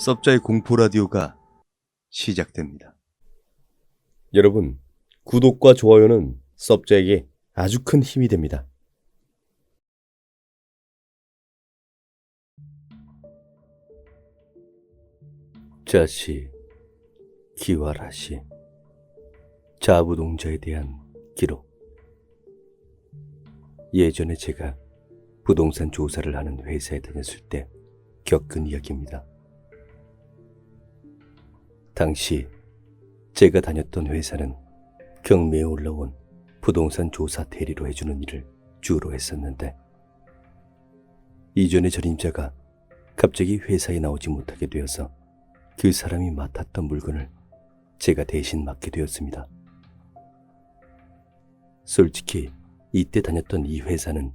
섭자의 공포 라디오가 시작됩니다. 여러분, 구독과 좋아요는 섭자에게 아주 큰 힘이 됩니다. 자시, 기와라시, 자부동자에 대한 기록. 예전에 제가 부동산 조사를 하는 회사에 다녔을 때 겪은 이야기입니다. 당시 제가 다녔던 회사는 경매에 올라온 부동산 조사 대리로 해주는 일을 주로 했었는데 이전의 전임자가 갑자기 회사에 나오지 못하게 되어서 그 사람이 맡았던 물건을 제가 대신 맡게 되었습니다. 솔직히 이때 다녔던 이 회사는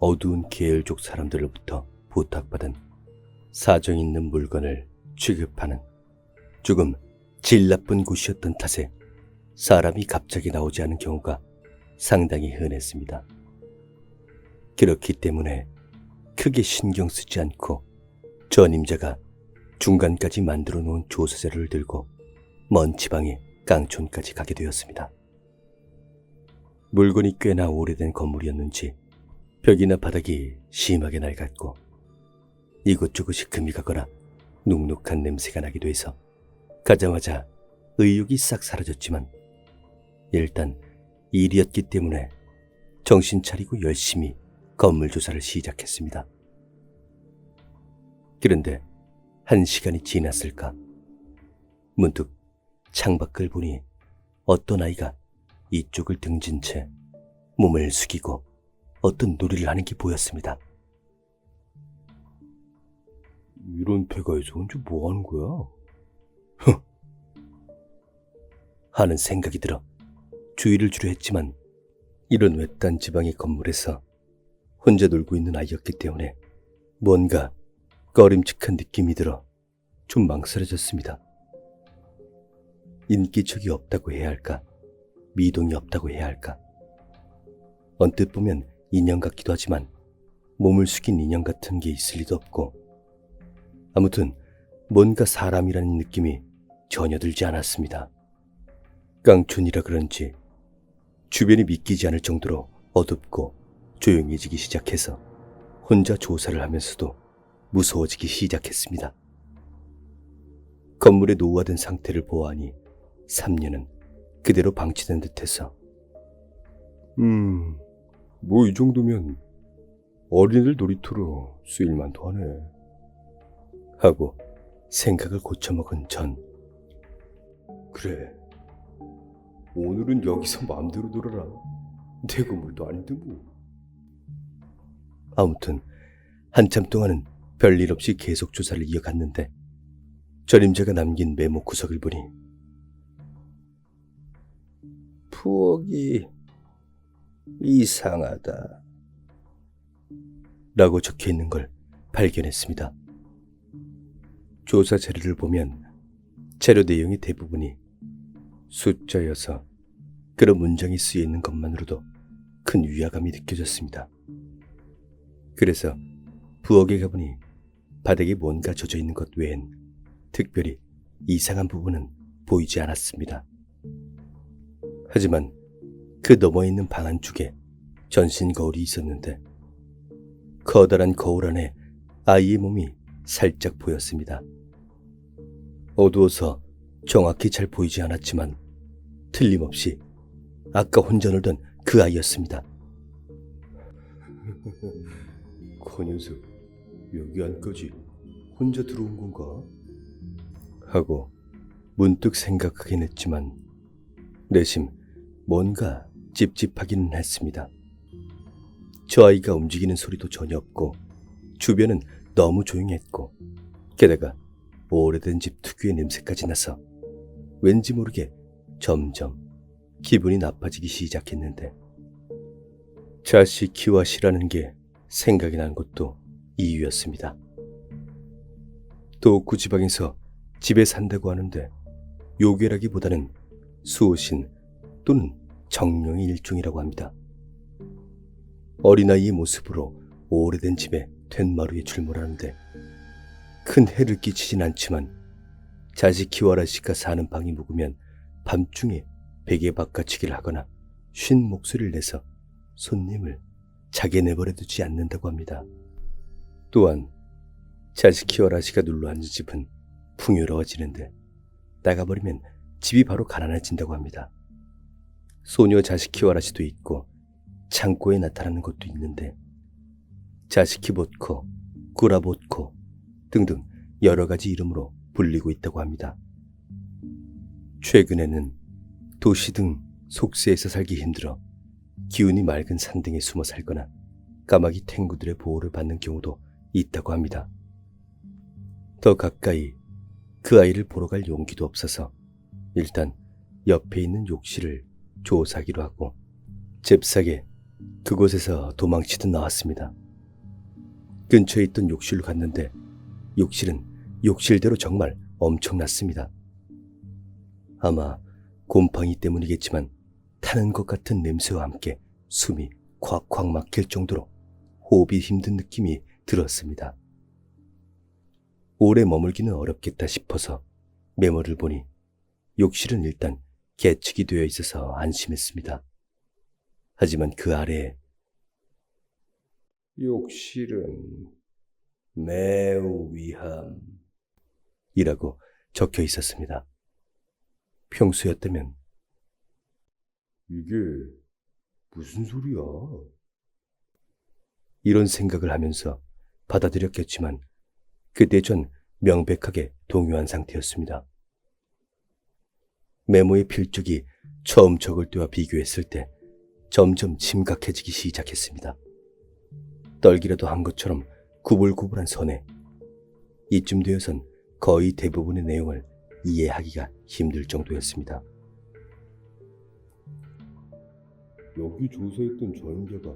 어두운 계열족 사람들로부터 부탁받은 사정 있는 물건을 취급하는 조금 질 나쁜 곳이었던 탓에 사람이 갑자기 나오지 않은 경우가 상당히 흔했습니다. 그렇기 때문에 크게 신경 쓰지 않고 전임자가 중간까지 만들어 놓은 조사 자료를 들고 먼 지방의 깡촌까지 가게 되었습니다. 물건이 꽤나 오래된 건물이었는지 벽이나 바닥이 심하게 낡았고 이곳저곳이 금이 가거나 눅눅한 냄새가 나기도 해서 가자마자 의욕이 싹 사라졌지만 일단 일이었기 때문에 정신 차리고 열심히 건물 조사를 시작했습니다. 그런데 한 시간이 지났을까? 문득 창밖을 보니 어떤 아이가 이쪽을 등진 채 몸을 숙이고 어떤 놀이를 하는 게 보였습니다. 이런 폐가에서 언제 뭐 하는 거야? 하는 생각이 들어 주의를 주려 했지만 이런 외딴 지방의 건물에서 혼자 놀고 있는 아이였기 때문에 뭔가 꺼림칙한 느낌이 들어 좀 망설여졌습니다. 인기척이 없다고 해야 할까? 미동이 없다고 해야 할까? 언뜻 보면 인형 같기도 하지만 몸을 숙인 인형 같은 게 있을 리도 없고 아무튼 뭔가 사람이라는 느낌이 전혀 들지 않았습니다. 깡촌이라 그런지 주변이 믿기지 않을 정도로 어둡고 조용해지기 시작해서 혼자 조사를 하면서도 무서워지기 시작했습니다. 건물의 노후화된 상태를 보아하니 3년은 그대로 방치된 듯해서 음, 뭐 이 정도면 어린이들 놀이터로 쓰일만도 하네. 하고 생각을 고쳐먹은 전 그래 오늘은 여기서 마음대로 놀아라 내 건물도 아닌데 뭐 아무튼 한참 동안은 별일 없이 계속 조사를 이어갔는데 전임자가 남긴 메모 구석을 보니 부엌이 이상하다 라고 적혀 있는 걸 발견했습니다. 조사 자료를 보면 자료 내용의 대부분이 숫자여서 그런 문장이 쓰여 있는 것만으로도 큰 위화감이 느껴졌습니다. 그래서 부엌에 가보니 바닥에 뭔가 젖어 있는 것 외엔 특별히 이상한 부분은 보이지 않았습니다. 하지만 그 너머 있는 방 안쪽에 전신 거울이 있었는데 커다란 거울 안에 아이의 몸이 살짝 보였습니다. 어두워서 정확히 잘 보이지 않았지만 틀림없이 아까 혼자 놀던 그 아이였습니다. 그 녀석 여기 안까지 혼자 들어온 건가? 하고 문득 생각하긴 했지만 내심 뭔가 찝찝하기는 했습니다. 저 아이가 움직이는 소리도 전혀 없고 주변은 너무 조용했고 게다가 오래된 집 특유의 냄새까지 나서 왠지 모르게 점점 기분이 나빠지기 시작했는데 자식 키와 시라는 게 생각이 난 것도 이유였습니다. 도쿠 지방에서 집에 산다고 하는데 요괴라기보다는 수호신 또는 정령의 일종이라고 합니다. 어린아이의 모습으로 오래된 집에 된마루에 출몰하는데 큰 해를 끼치진 않지만 자식 키워라 씨가 사는 방이 묵으면 밤중에 베개 바꿔치기를 하거나 쉰 목소리를 내서 손님을 자게 내버려 두지 않는다고 합니다. 또한 자식 키워라 씨가 눌러 앉은 집은 풍요로워지는데 나가버리면 집이 바로 가난해진다고 합니다. 소녀 자식 키워라 씨도 있고 창고에 나타나는 것도 있는데 자식키 보코, 꾸라보코 등등 여러 가지 이름으로 불리고 있다고 합니다. 최근에는 도시 등 속세에서 살기 힘들어 기운이 맑은 산 등에 숨어 살거나 까마귀 탱구들의 보호를 받는 경우도 있다고 합니다. 더 가까이 그 아이를 보러 갈 용기도 없어서 일단 옆에 있는 욕실을 조사하기로 하고 잽싸게 그곳에서 도망치듯 나왔습니다. 근처에 있던 욕실로 갔는데 욕실은 욕실대로 정말 엄청났습니다. 아마 곰팡이 때문이겠지만 타는 것 같은 냄새와 함께 숨이 콱콱 막힐 정도로 호흡이 힘든 느낌이 들었습니다. 오래 머물기는 어렵겠다 싶어서 메모를 보니 욕실은 일단 계측이 되어 있어서 안심했습니다. 하지만 그 아래에 욕실은 매우 위함 이라고 적혀 있었습니다. 평소였다면 이게 무슨 소리야? 이런 생각을 하면서 받아들였겠지만 그때 전 명백하게 동요한 상태였습니다. 메모의 필적이 처음 적을 때와 비교했을 때 점점 심각해지기 시작했습니다. 떨기라도 한 것처럼 구불구불한 선에 이쯤 되어선 거의 대부분의 내용을 이해하기가 힘들 정도였습니다. 여기 조사했던 전임자가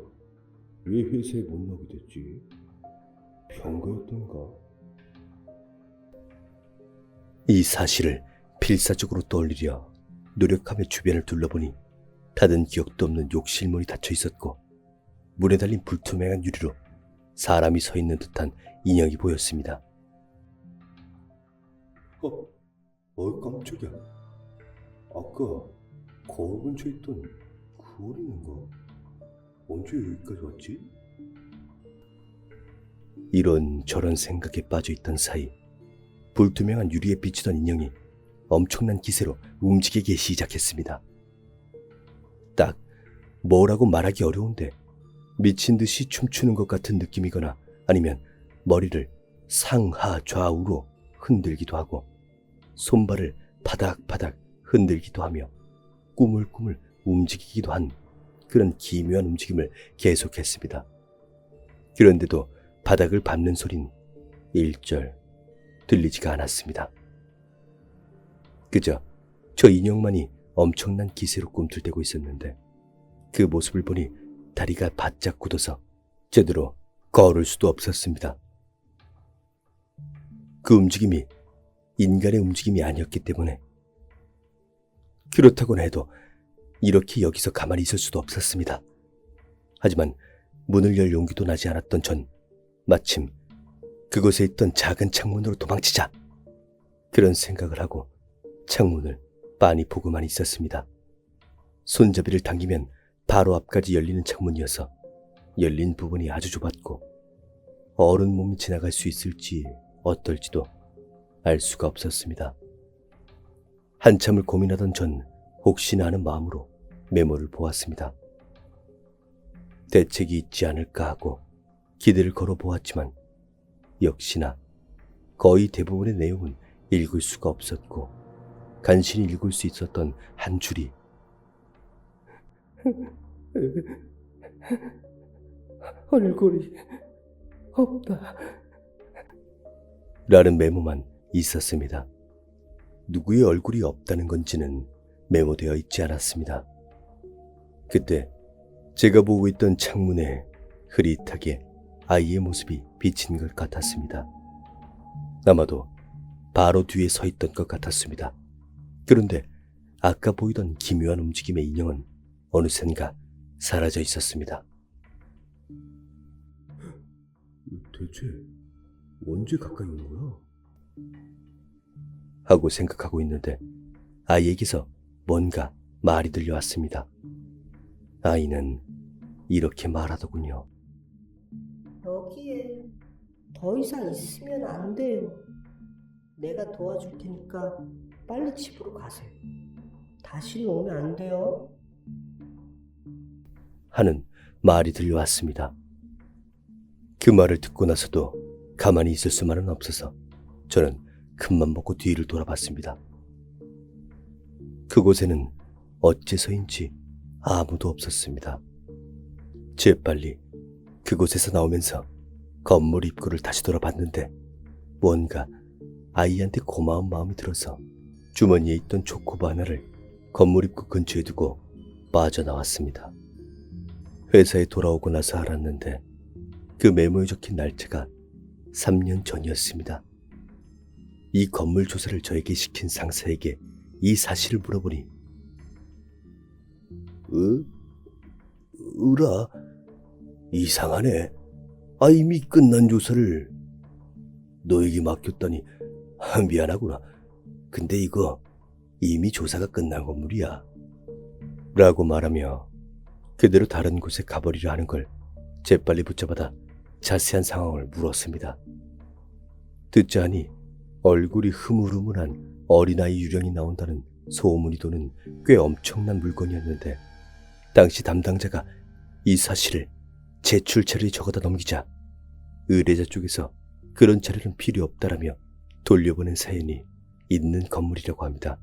왜 회사에 못 나오게 됐지? 병가였던가? 이 사실을 필사적으로 떠올리려 노력하며 주변을 둘러보니 닫은 기억도 없는 욕실 문이 닫혀 있었고 문에 달린 불투명한 유리로 사람이 서 있는 듯한 인형이 보였습니다. 어, 어 깜짝이야. 아까 거울 근처에 있던 그 어린인가? 언제 여기까지 왔지? 이런 저런 생각에 빠져있던 사이 불투명한 유리에 비치던 인형이 엄청난 기세로 움직이기 시작했습니다. 딱 뭐라고 말하기 어려운데 미친 듯이 춤추는 것 같은 느낌이거나 아니면 머리를 상하 좌우로 흔들기도 하고 손발을 바닥바닥 흔들기도 하며 꾸물꾸물 움직이기도 한 그런 기묘한 움직임을 계속했습니다. 그런데도 바닥을 밟는 소린 일절 들리지가 않았습니다. 그저 저 인형만이 엄청난 기세로 꿈틀대고 있었는데 그 모습을 보니 다리가 바짝 굳어서 제대로 걸을 수도 없었습니다. 그 움직임이 인간의 움직임이 아니었기 때문에 그렇다고는 해도 이렇게 여기서 가만히 있을 수도 없었습니다. 하지만 문을 열 용기도 나지 않았던 전 마침 그곳에 있던 작은 창문으로 도망치자 그런 생각을 하고 창문을 빤히 보고만 있었습니다. 손잡이를 당기면 바로 앞까지 열리는 창문이어서 열린 부분이 아주 좁았고 어른 몸이 지나갈 수 있을지 어떨지도 알 수가 없었습니다. 한참을 고민하던 전 혹시나 하는 마음으로 메모를 보았습니다. 대책이 있지 않을까 하고 기대를 걸어 보았지만 역시나 거의 대부분의 내용은 읽을 수가 없었고 간신히 읽을 수 있었던 한 줄이 얼굴이 없다. 라는 메모만 있었습니다. 누구의 얼굴이 없다는 건지는 메모되어 있지 않았습니다. 그때 제가 보고 있던 창문에 흐릿하게 아이의 모습이 비친 것 같았습니다. 아마도 바로 뒤에 서 있던 것 같았습니다. 그런데 아까 보이던 기묘한 움직임의 인형은 어느샌가 사라져 있었습니다. 대체 언제 가까이 온 거야? 하고 생각하고 있는데 아이에게서 뭔가 말이 들려왔습니다. 아이는 이렇게 말하더군요. 여기에 더 이상 있으면 안 돼요. 내가 도와줄 테니까 빨리 집으로 가세요. 다시는 오면 안 돼요. 하는 말이 들려왔습니다. 그 말을 듣고 나서도 가만히 있을 수만은 없어서 저는 큰맘 먹고 뒤를 돌아봤습니다. 그곳에는 어째서인지 아무도 없었습니다. 재빨리 그곳에서 나오면서 건물 입구를 다시 돌아봤는데 뭔가 아이한테 고마운 마음이 들어서 주머니에 있던 초코바 하나를 건물 입구 근처에 두고 빠져나왔습니다. 회사에 돌아오고 나서 알았는데 그 메모에 적힌 날짜가 3년 전이었습니다. 이 건물 조사를 저에게 시킨 상사에게 이 사실을 물어보니 으? 으라 이상하네. 아 이미 끝난 조사를 너에게 맡겼다니 아, 미안하구나. 근데 이거 이미 조사가 끝난 건물이야. 라고 말하며 그대로 다른 곳에 가버리려 하는 걸 재빨리 붙잡아다 자세한 상황을 물었습니다. 듣자 하니 얼굴이 흐물흐물한 어린아이 유령이 나온다는 소문이 도는 꽤 엄청난 물건이었는데 당시 담당자가 이 사실을 제출처를 적어다 넘기자 의뢰자 쪽에서 그런 자료는 필요 없다라며 돌려보낸 사연이 있는 건물이라고 합니다.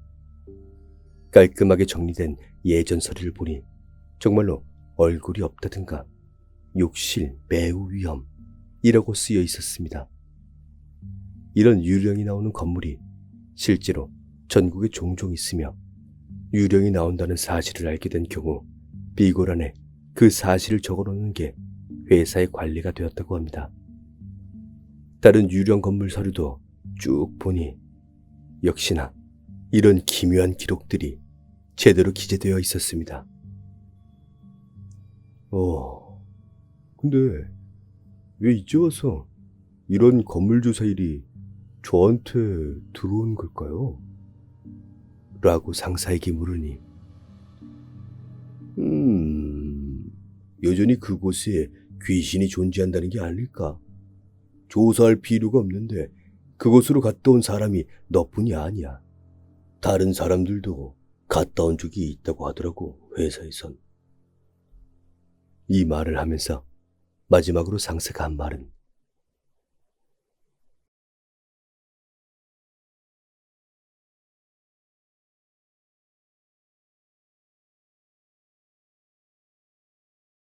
깔끔하게 정리된 예전 서류를 보니 정말로 얼굴이 없다든가 욕실 매우 위험이라고 쓰여 있었습니다. 이런 유령이 나오는 건물이 실제로 전국에 종종 있으며 유령이 나온다는 사실을 알게 된 경우 비고란에 그 사실을 적어놓는 게 회사의 관리가 되었다고 합니다. 다른 유령 건물 서류도 쭉 보니 역시나 이런 기묘한 기록들이 제대로 기재되어 있었습니다. 어, 근데 왜 이제 와서 이런 건물 조사 일이 저한테 들어온 걸까요? 라고 상사에게 물으니, 음, 여전히 그곳에 귀신이 존재한다는 게 아닐까? 조사할 필요가 없는데 그곳으로 갔다 온 사람이 너뿐이 아니야. 다른 사람들도 갔다 온 적이 있다고 하더라고, 회사에선. 이 말을 하면서 마지막으로 상사가 한 말은